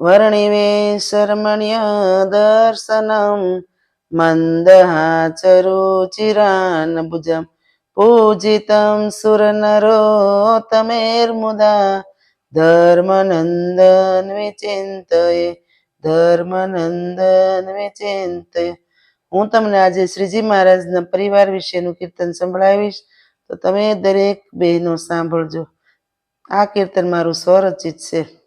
વર્ણિવે દર્શનમ મંદહાચરુચિરાન ભુજમ પૂજિતમ સુરનરોતમેર્મુદા ધર્મનંદન વિચિંતય ધર્મનંદન વિચિંતય હું તમને આજે શ્રીજી મહારાજના પરિવાર વિશેનું કીર્તન સંભળાવીશ, તો તમે દરેક બહેનો સાંભળજો. આ કીર્તન મારું સ્વરચિત છે.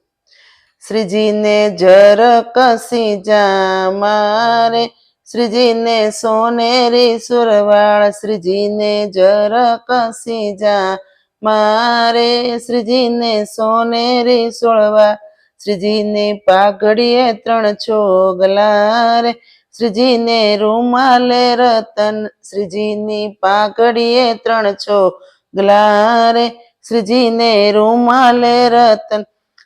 શ્રીજીને જર કસી જા મારે શ્રીજીને સોનેરી સુરવાળ, શ્રીજીને જર કસી જા મારે શ્રીજીને સોનેરી સોળવા શ્રીજીને પાઘડીએ ત્રણ છોગલા રે શ્રીજીને રૂમાલે રતન, શ્રીજીની પાઘડીએ ત્રણ છોગલા રે શ્રીજીને રૂમાલે રતન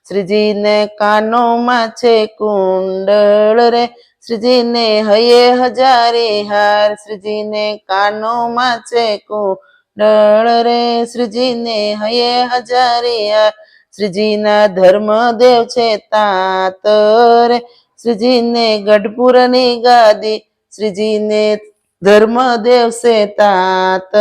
શ્રીજીને કાનોમાં છે કુંડળ રે. શ્રીજીને હયે હજારી હાર. શ્રીજીને કાનોમાં છે કુંડળ રે. શ્રીજીને હયે હજારી હાર. શ્રીજીના ધર્મદેવ છે તાત રે. શ્રીજીને ગઢપુરની ગાદી. શ્રીજીને ધર્મદેવ છે તાત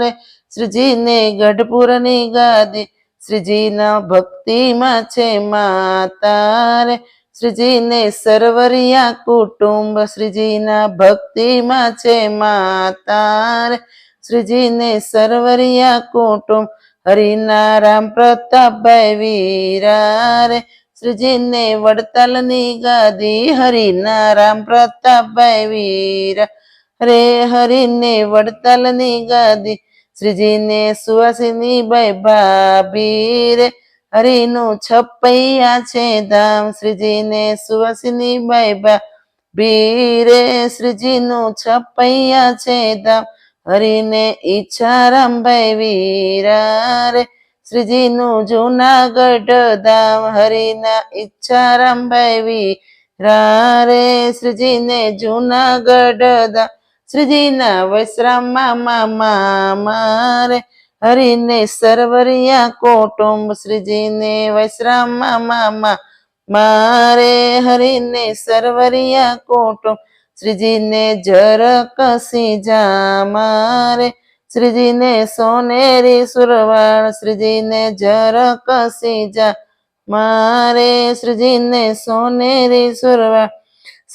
રે. શ્રીજીને ગઢપુરની ગાદી. શ્રીજીના ભક્તિમાં છે માતા રે શ્રીજીને સરવરિયા કુટુંબ, શ્રીજીના ભક્તિમાં છે માતા રે શ્રીજીને સરવરિયા કુટુંબ હરિના રામ પ્રતાપભાઈ વીરા રે શ્રીજીને વડતાલની ગાદી હરિના રામ પ્રતાપભાઈ વીરા રે હરિને વડતાલની ગાદી શ્રીજીને સુવાસિની બાઈ ભાભી રે હરિનું છપૈયા છે ધામ. શ્રીજીને સુવાસિની બાઈ ભાભી રે શ્રીજીનું છપૈયા છે ધામ. હરિને ઈચ્છારામભાઈ વીરા રે શ્રીજીનું જુનાગઢ ધામ. હરિના ઈચ્છારામભાઈ વીરા રે શ્રીજીને જુનાગઢ ધામ. શ્રીજીના વૈશ્રામમાં મામા મારે હરિને સરવરિયા કોટુંબ શ્રીજીને વૈશ્રામમાં મામા મારે હરિને સરવરિયા કોટુંબ શ્રીજીને જર કસી જા મારે શ્રીજીને સોનેરી સુરવાળ શ્રીજીને જર કસી જા મારે શ્રીજીને સોનેરી સુરવાળ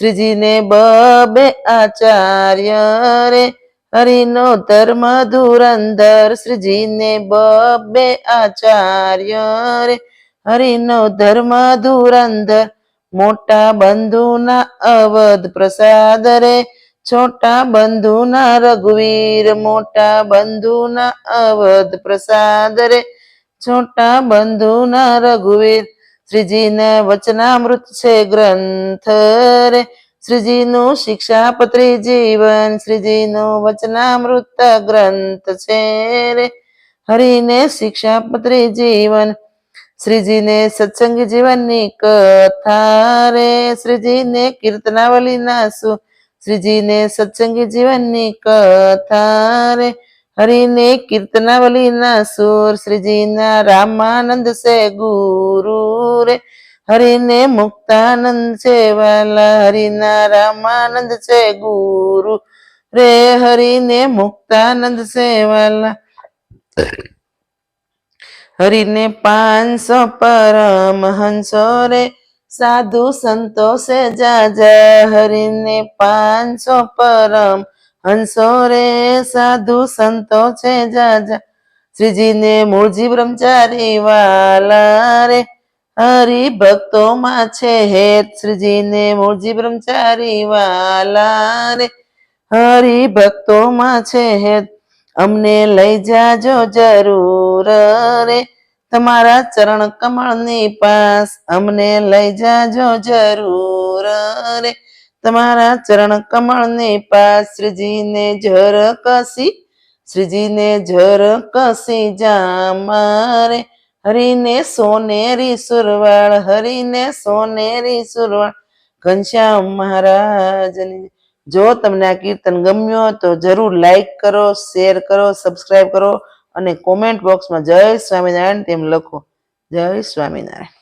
શ્રીજીને બબે આચાર્ય રે. હરિનો ધર્મ ધુરંધર શ્રીજીને બબે આચાર્ય રે. હરિનો ધર્મ ધુરંધર મોટા બંધુના અવધ પ્રસાદ રે. છોટા બંધુના રઘુવીર, મોટા બંધુના અવધ પ્રસાદ રે. છોટા બંધુના રઘુવીર શ્રીજીના વચનામૃત છે ગ્રંથ રે. શ્રીજીનું શિક્ષાપત્રી જીવન, શ્રીજીનું વચનામૃત ગ્રંથ છે રે. હરિને શિક્ષાપત્રી જીવન, શ્રીજીને સત્સંગ જીવનની કથા રે. શ્રીજીને કીર્તનાવલીના સુ શ્રીજીને સત્સંગી જીવનની કથા રે. હરિને કીર્તનાવલીના સુર શ્રીજીના રામાનંદ છે ગુરુ રે હરિને મુક્તાનંદ છે વાલા હરિના રામાનંદ છે ગુરુ રે હરિને મુક્તાનંદ છે વાલા હરિને પાંચસો પરમહંસો રે સાધુ સંતોષે જાજા હરિને પાંચસો પરમ હંસો રે સાધુ સંતો છે જાજા. શ્રીજીને મૂળજી બ્રહ્મચારી વાલા રે. હરિ ભક્તો માં છે હેત. શ્રીજીને મૂળજી બ્રહ્મચારી વાલા રે. હરિ ભક્તો માં છે હેત. અમને લઈ જાજો જરૂર રે. તમારા ચરણ કમળની પાસ અમને લઈ જાજો જરૂર રે. તમારા ચરણ કમળની પાસ, શ્રીજીને જર કસી, શ્રીજીને જર કસી જા મારે. હરિને સોનેરી સુરવાળ, હરિને સોનેરી સુરવાળ. ઘનશ્યામ મહારાજની જો તમને આ કીર્તન ગમ્યો તો જરૂર લાઈક કરો શેર કરો સબસ્ક્રાઈબ કરો અને કોમેન્ટ બોક્સમાં જય સ્વામિનારાયણ તેમ લખો. જય સ્વામિનારાયણ.